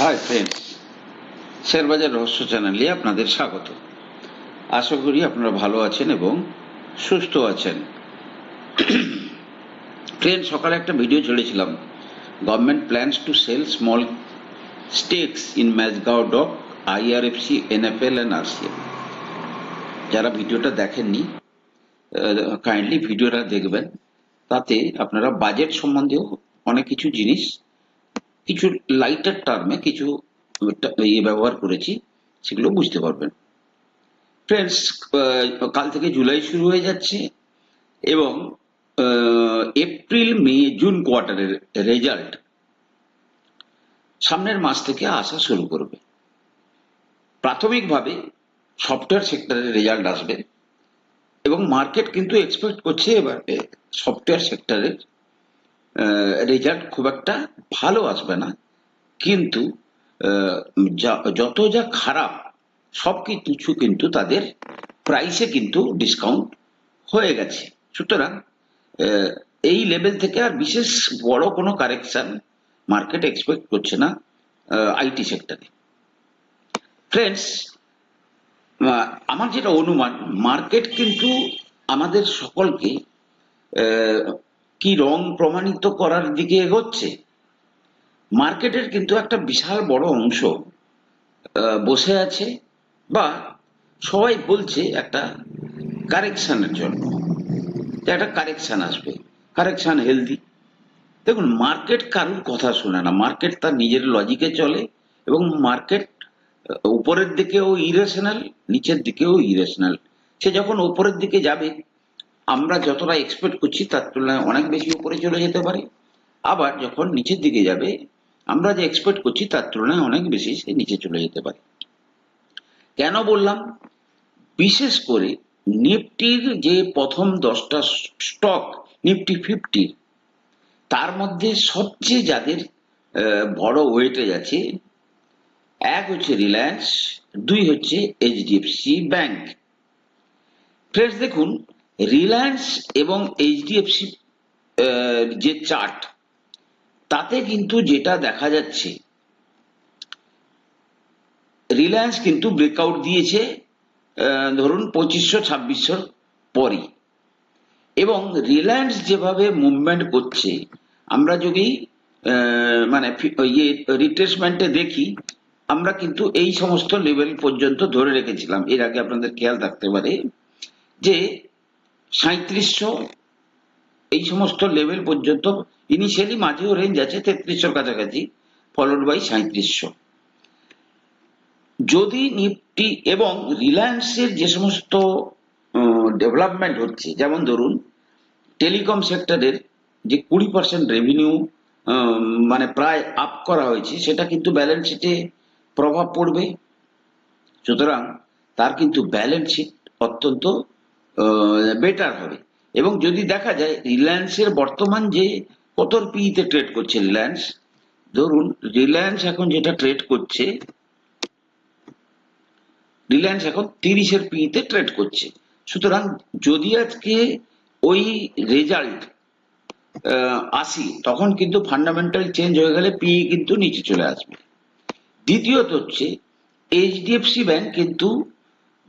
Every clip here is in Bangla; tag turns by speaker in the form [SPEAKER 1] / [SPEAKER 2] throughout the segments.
[SPEAKER 1] হাই ফ্রেন্ডস শেয়ারবাজার রহস্য চ্যানেলে আপনাদের স্বাগত। আশা করি আপনারা ভালো আছেন এবং সুস্থ আছেন। ফ্রেন্ড সকালে একটা video ছেড়েছিলাম government plans to sell small stakes in Mazagaon dock I R F C N F L and R C M যারা ভিডিওটা দেখেননি কাইন্ডলি ভিডিওটা দেখবেন। তাতে আপনারা বাজেট সম্বন্ধেও অনেক কিছু জিনিস কিছু লাইটার টার্মে কিছু ইয়ে ব্যবহার করেছি, সেগুলো বুঝতে পারবেন। ফ্রেন্ডস কাল থেকে জুলাই শুরু হয়ে যাচ্ছে এবং এপ্রিল মে জুন কোয়ার্টারের রেজাল্ট সামনের মাস থেকে আসা শুরু করবে। প্রাথমিকভাবে সফটওয়্যার সেক্টরের রেজাল্ট আসবে এবং মার্কেট কিন্তু এক্সপেক্ট করছে এবার সফটওয়্যার সেক্টরের রেজাল্ট খুব একটা ভালো আসবে না। কিন্তু যত যা খারাপ, সব কিছু কিন্তু তাদের প্রাইসে কিন্তু ডিসকাউন্ট হয়ে গেছে। সুতরাং এই লেভেল থেকে আর বিশেষ বড় কোনো কারেকশন মার্কেট এক্সপেক্ট করছে না আইটি সেক্টরে ফ্রেন্ডস আমার যেটা অনুমান মার্কেট কিন্তু আমাদের সকলকে কি রং প্রমাণিত করার দিকে এগোচ্ছে? মার্কেটের কিন্তু একটা বিশাল বড় অংশ বসে আছে বা সবাই বলছে একটা কারেকশনের জন্য একটা কারেকশন আসবে, কারেকশন হেলদি দেখুন, মার্কেট কারোর কথা শোনে না। মার্কেট তার নিজের লজিকে চলে এবং মার্কেট উপরের দিকেও ইরেশনাল নিচের দিকেও ইরেশনাল সে যখন উপরের দিকে যাবে আমরা যতটা এক্সপেক্ট করছি, তার তুলনায় অনেক বেশি উপরে চলে যেতে পারে। আবার যখন নিচের দিকে যাবে, আমরা যে এক্সপেক্ট করছি, তার তুলনায় অনেক বেশি সে নিচে চলে যেতে পারে। কেন বললাম? বিশেষ করে নিফটির যে প্রথম দশটা স্টক নিফটি ফিফটির তার মধ্যে সবচেয়ে যাদের বড় ওয়েটেজ আছে, এক হচ্ছে রিলায়েন্স দুই হচ্ছে এইচডিএফসি ব্যাংক ফ্রেন্ডস দেখুন রিলায়েন্স এবং এইচডিএফসি যে চার্ট তাতে কিন্তু যেটা দেখা যাচ্ছে রিলায়েন্স কিন্তু ব্রেকআউট দিয়েছে ধরুন পঁচিশশো ছাব্বিশশোর পরই। এবং রিলায়েন্স যেভাবে মুভমেন্ট করছে, আমরা যদি মানে ইয়ে রিট্রেসমেন্টে দেখি, আমরা কিন্তু এই সমস্ত লেভেল পর্যন্ত ধরে রেখেছিলাম। এর আগে আপনাদের খেয়াল থাকতে পারে যে সাঁত্রিশশো এই সমস্ত লেভেল পর্যন্ত ইনিশিয়ালি মাঝেও রেঞ্জ আছে, তেত্রিশশোর কাছাকাছি ফলোড বাই সাঁত্রিশশো যদি নিফটি এবং রিলায়েন্সের যে সমস্ত ডেভেলপমেন্ট হচ্ছে, যেমন ধরুন টেলিকম সেক্টরের যে কুড়ি পার্সেন্ট রেভিনিউ মানে প্রায় আপ করা হয়েছে, সেটা কিন্তু ব্যালেন্স শিটে প্রভাব পড়বে। সুতরাং তার কিন্তু ব্যালেন্স শিট অত্যন্ত বেটার হবে। এবং যদি দেখা যায় রিলায়েন্সের বর্তমান যে কত পিইতে ট্রেড করছে রিলায়েন্স ধরুন রিলায়েন্স এখন যেটা ট্রেড করছে রিলায়েন্স এখন তিরিশের পিইতে ট্রেড করছে। সুতরাং যদি আজকে ওই রেজাল্ট আসি, তখন কিন্তু ফান্ডামেন্টাল চেঞ্জ হয়ে গেলে পিই কিন্তু নিচে চলে আসবে। দ্বিতীয়ত হচ্ছে H D F C bank কিন্তু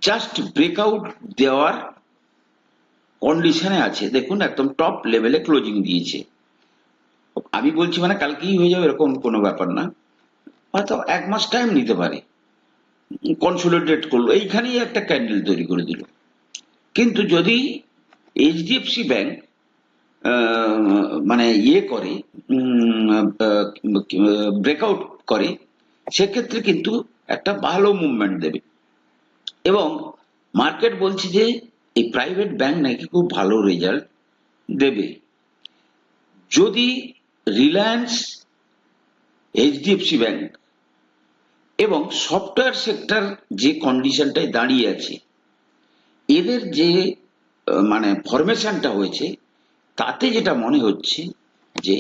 [SPEAKER 1] জাস্ট ব্রেকআউট দেওয়ার কন্ডিশনে আছে। দেখুন, একদম টপ লেভেলে ক্লোজিং দিয়েছে। আমি বলছি মানে কালকেই হয়ে যাবে এরকম কোনো ব্যাপার না। হয়তো এক মাস টাইম নিতে পারে। কনসোলিডেট করল। এইখানেই একটা ক্যান্ডেল তৈরি করে দিল। কিন্তু যদি এইচডিএফসি ব্যাংক মানে ইয়ে করে ব্রেকআউট করে, সেক্ষেত্রে কিন্তু একটা ভালো মুভমেন্ট দেবে। এবং মার্কেট বলছে যে এই প্রাইভেট ব্যাংক নাকি খুব ভালো রেজাল্ট দেবে। যদি Reliance H D F C bank এবং সফটওয়্যার সেক্টর যে কন্ডিশনটায় দাঁড়িয়ে আছে, এদের যে মানে ফরমেশনটা হয়েছে, তাতে যেটা মনে হচ্ছে যে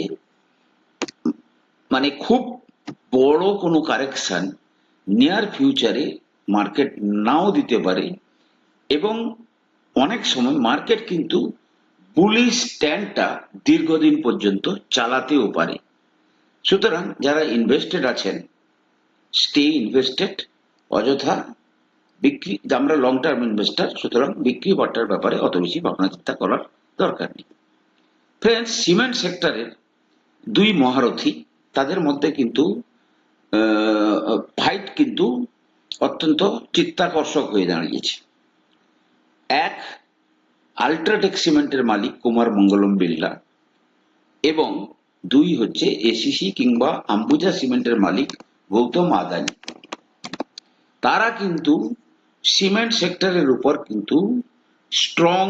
[SPEAKER 1] মানে খুব বড় কোনো কারেকশন নিয়ার ফিউচারে মার্কেট নাও দিতে পারে এবং অনেক সময় মার্কেট কিন্তু বুলিশ স্ট্যান্ডটা দীর্ঘদিন পর্যন্ত চালাতেও পারে। সুতরাং যারা ইনভেস্টেড আছেন স্টে ইনভেস্টেড অযথা বিক্রি, আমরা লং টার্ম ইনভেস্টার সুতরাং বিক্রি বাটার ব্যাপারে অত বেশি ভাবনা চিন্তা করার দরকার নেই। ফ্রেন্ডস সিমেন্ট সেক্টরের দুই মহারথী, তাদের মধ্যে কিন্তু ফাইট কিন্তু অত্যন্ত চিত্তাকর্ষক হয়ে দাঁড়িয়েছে। আল্ট্রাটেক সিমেন্টের মালিক কুমার মঙ্গলম বিড়লা এবং দুই হচ্ছে এসিসি কিংবা আম্বুজা সিমেন্টের মালিক গৌতম আদানি। তারা কিন্তু সিমেন্ট সেক্টরের উপর কিন্তু স্ট্রং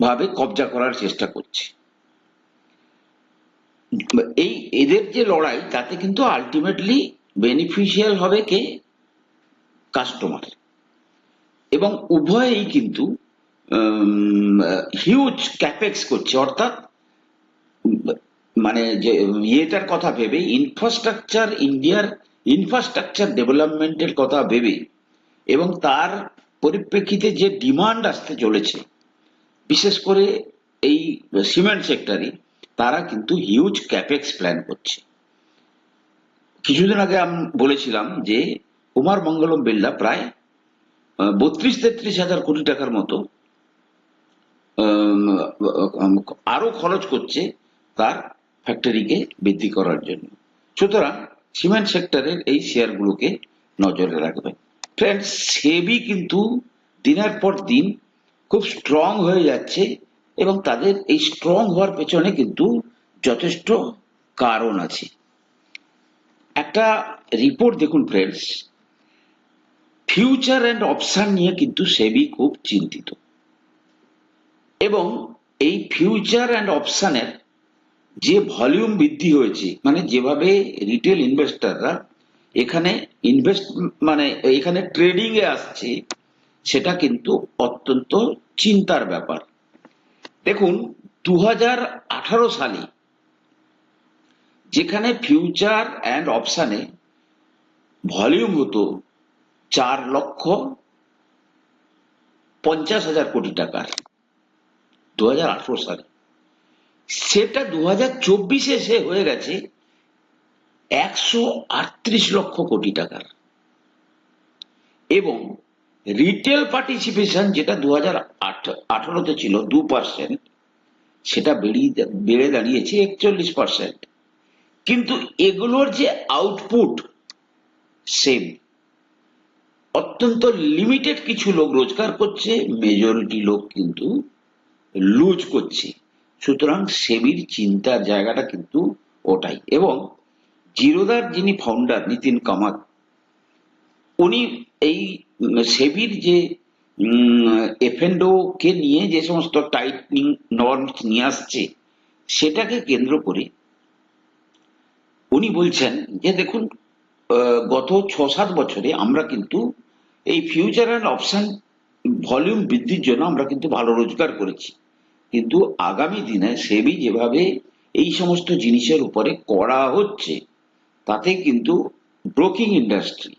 [SPEAKER 1] ভাবে কবজা করার চেষ্টা করছে। এই এদের যে লড়াই, তাতে কিন্তু আলটিমেটলি বেনিফিশিয়াল হবে কে? কাস্টমার এবং উভয়েই কিন্তু হিউজ ক্যাপেক্স করছে, অর্থাৎ মানে যে ইয়েটার কথা ভেবে ইনফ্রাস্ট্রাকচার ইন্ডিয়ার ইনফ্রাস্ট্রাকচার ডেভেলপমেন্টের কথা ভেবে, এবং তার পরিপ্রেক্ষিতে যে ডিমান্ড আসতে চলেছে, বিশেষ করে এই সিমেন্ট সেক্টরে তারা কিন্তু হিউজ ক্যাপেক্স প্ল্যান করছে। কিছুদিন আগে আমি বলেছিলাম যে, কুমার মঙ্গলম বিড়লা প্রায় বত্রিশ তেত্রিশ হাজার কোটি টাকার মতো আরও খরচ করছে তার ফ্যাক্টরিকে বৃদ্ধি করার জন্য। সুতরাং সিমেন্ট সেক্টরের এই শেয়ারগুলোকে নজরে রাখবে। ফ্রেন্ডস সেবি কিন্তু দিনের পর দিন খুব স্ট্রং হয়ে যাচ্ছে এবং তাদের এই স্ট্রং হওয়ার পেছনে কিন্তু যথেষ্ট কারণ আছে। একটা রিপোর্ট দেখুন ফ্রেন্ডস ফিউচার অ্যান্ড অপশান নিয়ে কিন্তু সেবি খুব চিন্তিত। এবং এই ফিউচার অ্যান্ড অপশনের যে ভলিউম বৃদ্ধি হয়েছে মানে যেভাবে রিটেল ইনভেস্টররা এখানে ইনভেস্ট মানে এখানে ট্রেডিং এ আসছে, সেটা কিন্তু অত্যন্ত চিন্তার ব্যাপার। দেখুন দু হাজার আঠারো সালে যেখানে ফিউচার অ্যান্ড অপশানে ভলিউম হতো চার লক্ষ পঞ্চাশ হাজার কোটি টাকার। দু সালে। সেটা দু হাজার চব্বিশে এসে হয়ে গেছে একশো আটত্রিশ লক্ষ কোটি টাকার। এবং রিটেল পার্টিসিপেশন যেটা দু হাজার আঠারোতে ছিল দু পার্সেন্ট সেটা বেরিয়ে বেড়ে দাঁড়িয়েছে একচল্লিশ পার্সেন্ট কিন্তু এগুলোর যে আউটপুট সেম অত্যন্ত লিমিটেড কিছু লোক রোজগার করছে মেজরিটি লোক কিন্তু লুজ করছে। সুতরাং সেবির চিন্তার জায়গাটা কিন্তু ওটাই। এবং জিরোদার যিনি ফাউন্ডার নিতিন কামাত উনি এই সেবির যে এফএনডো কে নিয়ে যে সমস্ত টাইটনিং নর্মস নিয়ে আসছে, সেটাকে কেন্দ্র করে উনি বলছেন যে, দেখুন গত ছ সাত বছরে আমরা কিন্তু এই ফিউচার অ্যান্ড অপশন ভলিউম বৃদ্ধির জন্য আমরা কিন্তু ভালো রোজগার করেছি। কিন্তু আগামী দিনে সেবি যেভাবে এই সমস্ত জিনিসের উপরে করা হচ্ছে, তাতে কিন্তু ব্রোকিং ইন্ডাস্ট্রি,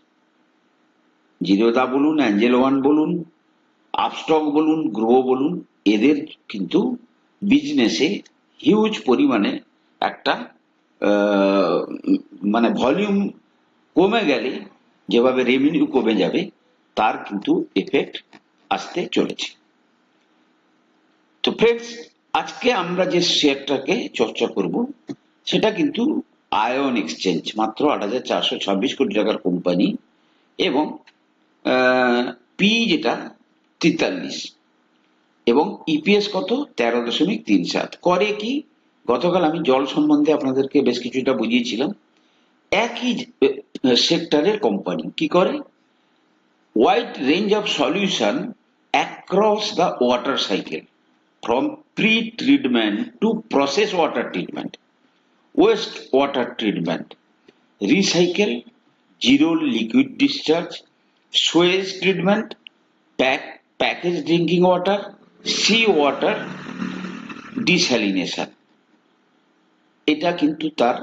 [SPEAKER 1] জিরোদা বলুন, অ্যাঞ্জেল ওয়ান বলুন, আপস্টক বলুন, গ্রো বলুন, এদের কিন্তু বিজনেসে হিউজ পরিমাণে একটা মানে ভলিউম কমে গেলে, যেভাবে রেভিনিউ কমে যাবে, তার কিন্তু এফেক্ট আসতে চলেছে। তো ফ্রেন্ডস আজকে আমরা যে শেয়ারটাকে চর্চা করব, সেটা কিন্তু আয়ন এক্সচেঞ্জ মাত্র আট হাজার চারশো ছাব্বিশ কোটি টাকার কোম্পানি এবং পি যেটা, তেতাল্লিশ। এবং ইপিএস কত? তেরো দশমিক তিন সাত। করে কি? গতকাল আমি জল সম্বন্ধে আপনাদেরকে বেশ কিছুটা বুঝিয়েছিলাম। একই সেক্টরের কোম্পানি কি করে? Wide range of solution across the water cycle from pre-treatment to process water treatment waste water treatment recycle zero liquid discharge sewage treatment pack packaged drinking water sea water desalination এটা কিন্তু তার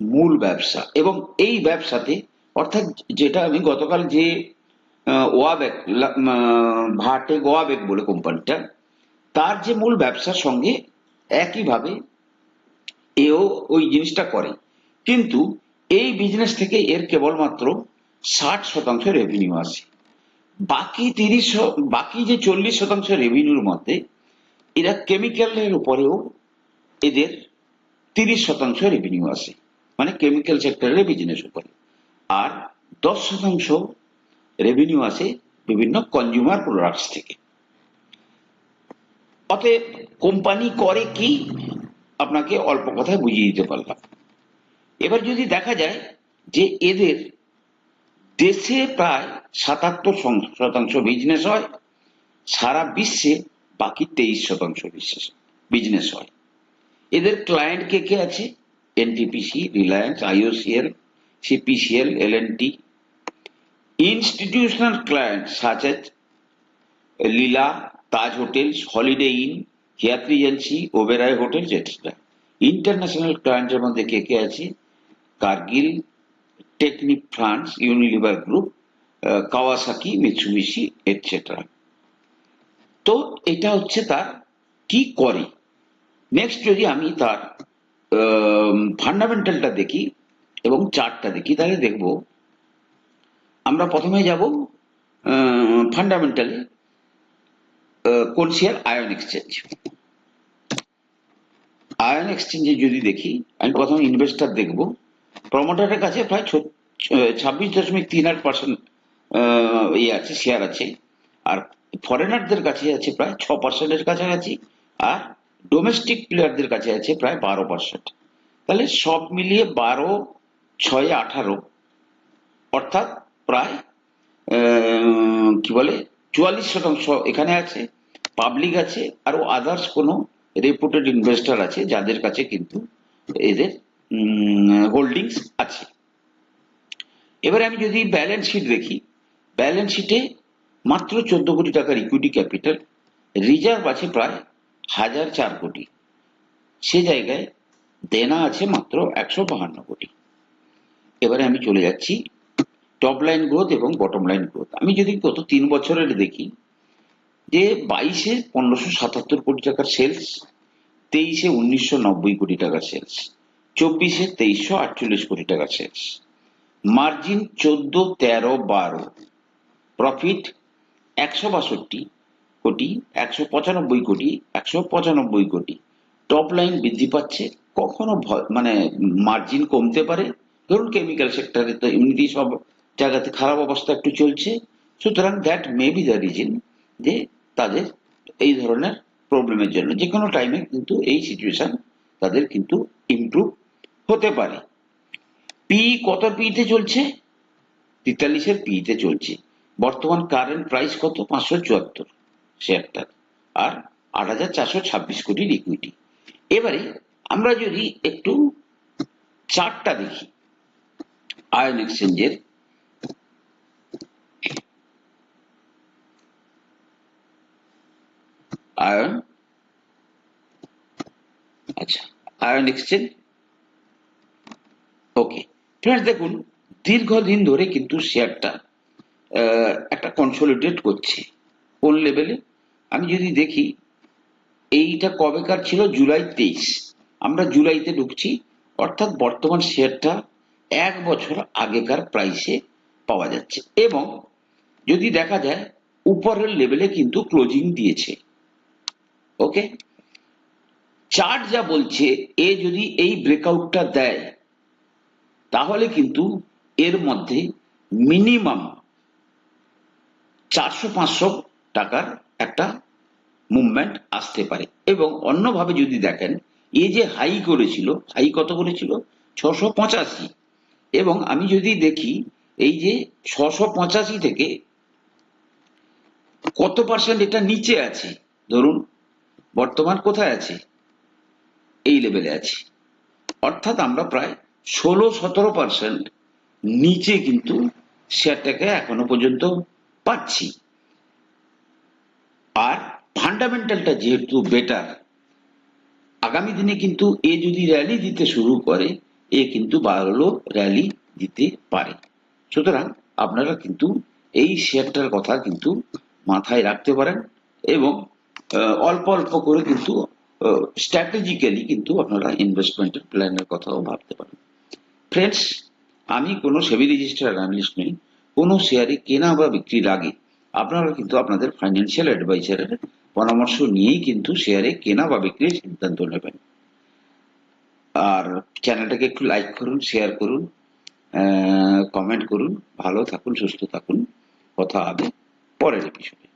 [SPEAKER 1] মূল ব্যবসা এবং এই ব্যবসাতে অর্থাৎ যেটা আমি গতকাল যে ওয়াবেক ভাটেক ওয়াবেক বলে কোম্পানিটা তার যে মূল ব্যবসার সঙ্গে একইভাবে এও ওই জিনিসটা করে। কিন্তু এই বিজনেস থেকে এর কেবলমাত্র ষাট শতাংশ রেভিনিউ আসে। বাকি তিরিশ বাকি যে চল্লিশ শতাংশ রেভিনিউর মধ্যে এরা কেমিক্যালের উপরেও এদের তিরিশ শতাংশ রেভিনিউ আসে। মানে কেমিক্যাল সেক্টরের বিজনেস উপরে। আর দশ শতাংশ রেভিনিউ আসে বিভিন্ন কনজিউমার প্রোডাক্টস থেকে। অতএব কোম্পানি করে কি? আপনাকে অল্প কথায় বুঝিয়ে দিতে পারলাম। এবার যদি দেখা যায় যে এদের দেশে প্রায় সাতাত্তর শতাংশ বিজনেস হয়, সারা বিশ্বে বাকি তেইশ শতাংশ বিশেষ বিজনেস হয়। এদের ক্লায়েন্ট কে কে আছে? N T P C Reliance I O C L C P C L L N T institutional client such as Leela Taj hotels holiday inn, Hyatt regency Oberoi hotel etcetera international ক্লায়েন্টের মধ্যে কে কে আছে? Cargill, Technip France, Unilever group Kawasaki, Mitsubishi etcetera তো এটা হচ্ছে তার কি করে। নেক্সট যদি আমি তার ফান্ডামেন্টালটা দেখি এবং চার্টটা দেখি, তাহলে দেখব আমরা প্রথমে যাব ফান্ডামেন্টালি কোন শেয়ার আয়ন এক্সচেঞ্জ আয়ন এক্সচেঞ্জে যদি দেখি, আমি প্রথমে ইনভেস্টার দেখব প্রমোটারের কাছে প্রায় ছাব্বিশ দশমিক তিন আট পার্সেন্ট ইয়ে আছে শেয়ার আছে। আর ফরেনারদের কাছে আছে প্রায় ছ পার্সেন্টের কাছাকাছি, আর ডোমেস্টিক প্লেয়ারদের কাছে আছে প্রায় বারো পার্সেন্ট তাহলে সব মিলিয়ে বারো, ছয়, আঠারো, অর্থাৎ প্রায় কি বলে, চুয়াল্লিশ শতাংশ এখানে আছে। পাবলিক আছে আরও আদার্স কোনো রেপুটেড ইনভেস্টর আছে যাদের কাছে কিন্তু এদের হোল্ডিংস আছে। এবারে আমি যদি ব্যালেন্স শিট দেখি ব্যালেন্স শিটে মাত্র চোদ্দ কোটি টাকার ইকুইটি ক্যাপিটাল রিজার্ভ আছে প্রায় হাজার চার কোটি। সে জায়গায় দেনা আছে মাত্র একশো বাহান্ন কোটি। এবারে আমি চলে যাচ্ছি টপ লাইন গ্রোথ এবং বটম লাইন গ্রোথ আমি যদি গত তিন বছরের দেখি যে বাইশে পনেরোশো সাতাত্তর কোটি টাকার সেলস তেইশে উনিশশো নব্বই কোটি টাকার সেলস চব্বিশে তেইশশো আটচল্লিশ কোটি টাকার সেলস মার্জিন চোদ্দ, তেরো, বারো। প্রফিট একশো বাষট্টি কোটি, একশো পঁচানব্বই কোটি, একশো পঁচানব্বই কোটি। টপ লাইন বৃদ্ধি পাচ্ছে, কখনো মানে মার্জিন কমতে পারে। ধরুন কেমিক্যাল সেক্টরে তো এমনিতেই সব জায়গাতে খারাপ অবস্থা একটু চলছে। সুতরাং that may be the reason যে তাদের এই ধরনের প্রবলেমের জন্য। যে কোনো টাইমে কিন্তু এই সিচুয়েশন তাদের কিন্তু ইমপ্রুভ হতে পারে। পি কত পিতে চলছে? তেতাল্লিশের পিতে চলছে। বর্তমান কারেন্ট প্রাইস কত? পাঁচশো চুয়াত্তর শেয়ারটার আর আট হাজার চারশো ছাব্বিশ কোটির ইকুইটি এবারে আমরা যদি একটু চার্টটা দেখি। আয়ন এক্সচেঞ্জের আয়ন। আচ্ছা আয়ন এক্সচেঞ্জ ওকে ফ্রেন্ডস দেখুন, দীর্ঘদিন ধরে কিন্তু শেয়ারটা একটা কনসোলিডেট করছে। কোন লেভেলে আমি যদি দেখি, এইটা কবেকার ছিল? জুলাই তেইশ। আমরা জুলাইতে ঢুকছি, অর্থাৎ বর্তমান শেয়ারটা এক বছর আগেকার প্রাইসে পাওয়া যাচ্ছে। এবং যদি দেখা যায়, উপরের লেভেলে কিন্তু ক্লোজিং দিয়েছে। ওকে চার্ট যা বলছে, এ যদি এই ব্রেকআউটটা দেয়, তাহলে কিন্তু এর মধ্যে মিনিমাম চারশো পাঁচশো টাকার একটা মুভমেন্ট আসতে পারে। এবং অন্যভাবে যদি দেখেন, এ যে হাই করেছিল হাই কত করেছিল? ছশো পঁচাশি এবং আমি যদি দেখি, এই যে ছশো পঁচাশি থেকে কত পার্সেন্ট এটা নিচে আছে? ধরুন বর্তমান কোথায় আছে? এই লেভেলে আছে। অর্থাৎ আমরা প্রায় ষোলো সতেরো পার্সেন্ট নিচে কিন্তু শেয়ারটাকে এখনও পর্যন্ত পাচ্ছি। আর ফান্ডামেন্টালটা যেহেতু বেটার আগামী দিনে কিন্তু এ যদি র্যালি দিতে শুরু করে, এ কিন্তু ভালো র্যালি দিতে পারে। সুতরাং আপনারা কিন্তু এই শেয়ারটার কথা কিন্তু মাথায় রাখতে পারেন এবং অল্প অল্প করে কিন্তু স্ট্র্যাটেজিক্যালি কিন্তু আপনারা ইনভেস্টমেন্টের প্ল্যানের কথাও ভাবতে পারেন। ফ্রেন্ডস আমি কোনো সেবি রেজিস্টার অ্যানালিস্ট নই, কোনো শেয়ারে কেনা বা বিক্রির আগে আপনারা কিন্তু আপনাদের ফাইন্যান্সিয়াল অ্যাডভাইজারের পরামর্শ নিয়েই কিন্তু শেয়ারে কেনা বা বিক্রির সিদ্ধান্ত নেবেন। আর চ্যানেলটাকে একটু লাইক করুন শেয়ার করুন কমেন্ট করুন, ভালো থাকুন, সুস্থ থাকুন, কথা হবে পরের এপিসোডে